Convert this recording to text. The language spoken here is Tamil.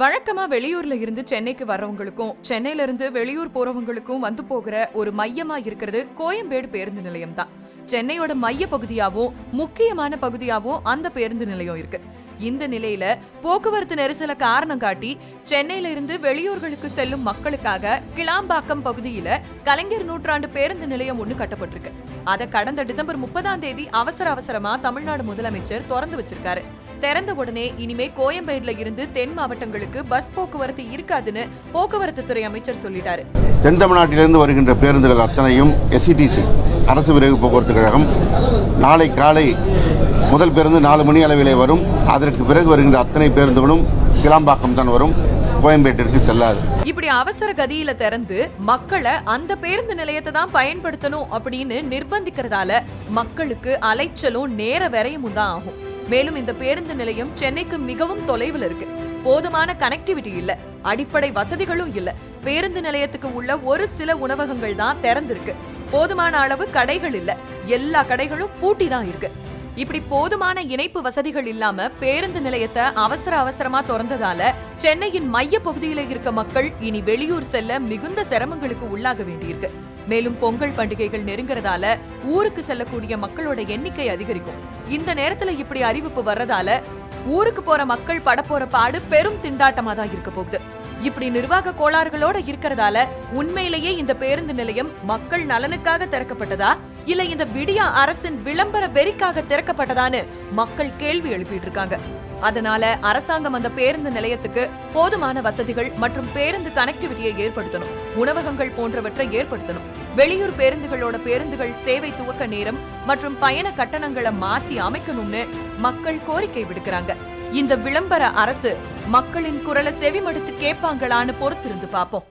வழக்கமா வெளியூர்ல இருந்து சென்னைக்கு வர்றவங்களுக்கும் சென்னையில இருந்து வெளியூர் போறவங்களுக்கும் வந்து போகிற ஒரு மையமா இருக்கிறது கோயம்பேடு பேருந்து நிலையம் தான். சென்னையோட மைய பகுதியாவும் முக்கியமான பகுதியாகவும் அந்த பேருந்து நிலையம் இருக்கு. இந்த நிலையில போக்குவரத்து நெரிசலை காரணம் காட்டி சென்னையில இருந்து வெளியூர்களுக்கு செல்லும் மக்களுக்காக கிளாம்பாக்கம் பகுதியில கலைஞர் நூற்றாண்டு பேருந்து நிலையம் ஒன்னு கட்டப்பட்டிருக்கு. அதை கடந்த டிசம்பர் முப்பதாம் தேதி அவசர அவசரமா தமிழ்நாடு முதலமைச்சர் திறந்து வச்சிருக்காரு. திறந்த உடனே இனிமே கோயம்பேடுல இருந்து தென் மாவட்டங்களுக்கு பஸ் போக்குவரத்து இருக்காதுன்னு போக்குவரத்து துறை அமைச்சர் சொல்லிட்டாரு. தென் தமிழ்நாட்டிலிருந்து வருகின்ற பேருந்துகள் அத்தனையும் எஸ்சிடிசி அரசு விரைவு போக்குவரத்து கழகம். நாளை காலை முதல் பேருந்து நாலு மணி அளவிலே வரும். அதற்கு பிறகு வருகின்ற அத்தனை பேருந்துகளும் கிளாம்பாக்கம் தான் வரும். கோயம்பேட்டிற்கு செல்லாது. இப்படி அவசர கதியில திறந்து மக்களை அந்த பேருந்து நிலையத்தை தான் பயன்படுத்தணும் அப்படின்னு நிர்பந்திக்கிறதால மக்களுக்கு அலைச்சலும் நேர விரயமும் தான் ஆகும். மேலும் இந்த பேருந்து நிலையம் சென்னைக்கு மிகவும் தொலைவில் இருக்கு. போதுமான கனெக்டிவிட்டி இல்ல. அடிப்படை வசதிகளும் இல்ல. பேருந்து நிலையத்துக்கு உள்ள ஒரு சில உணவகங்கள் தான் திறந்திருக்கு. போதுமான அளவு கடைகள் இல்ல. எல்லா கடைகளும் பூட்டி தான் இருக்கு. இப்படி போதுமான இணைப்பு வசதிகள் இல்லாம பேருந்து நிலையத்தை அவசர அவசரமா திறந்ததால சென்னையின் மைய பகுதியில இருக்க மக்கள் இனி வெளியூர் செல்ல மிகுந்த சிரமங்களுக்கு உள்ளாக வேண்டியிருக்கு. மேலும் பொங்கல் பண்டிகைகள் நெருங்குறதால ஊருக்கு செல்லக்கூடிய மக்களோட எண்ணிக்கை அதிகரிக்கும். இந்த நேரத்துல இப்படி அறிவிப்பு வர்றதால ஊருக்கு போற மக்கள் படப்போற பாடு பெரும் திண்டாட்டமா தான் இருக்க போகுது. இப்படி நிர்வாக கோளாறுகளோட இருக்கிறதால உண்மையிலேயே இந்த பேருந்து நிலையம் மக்கள் நலனுக்காக திறக்கப்பட்டதா? இல்ல இந்த விடியா அரசின் விளம்பர வெறிக்காக திறக்கப்பட்டதான்னு மக்கள் கேள்வி எழுப்பிட்டு இருக்காங்க அதனால அரசாங்கம் அந்த பேருந்து நிலையத்துக்கு போதுமான வசதிகள் மற்றும் பேருந்து கனெக்டிவிட்டியை ஏற்படுத்தணும். உணவகங்கள் போன்றவற்றை ஏற்படுத்தணும். வெளியூர் பேருந்துகளோட பேருந்துகள் சேவை துவக்க நேரம் மற்றும் பயண கட்டணங்களை மாத்தி அமைக்கணும்னு மக்கள் கோரிக்கை விடுக்கிறாங்க. இந்த விளம்பர அரசு மக்களின் குரலை செவிமடுத்து கேட்பாங்களான்னு பொறுத்திருந்து பார்ப்போம்.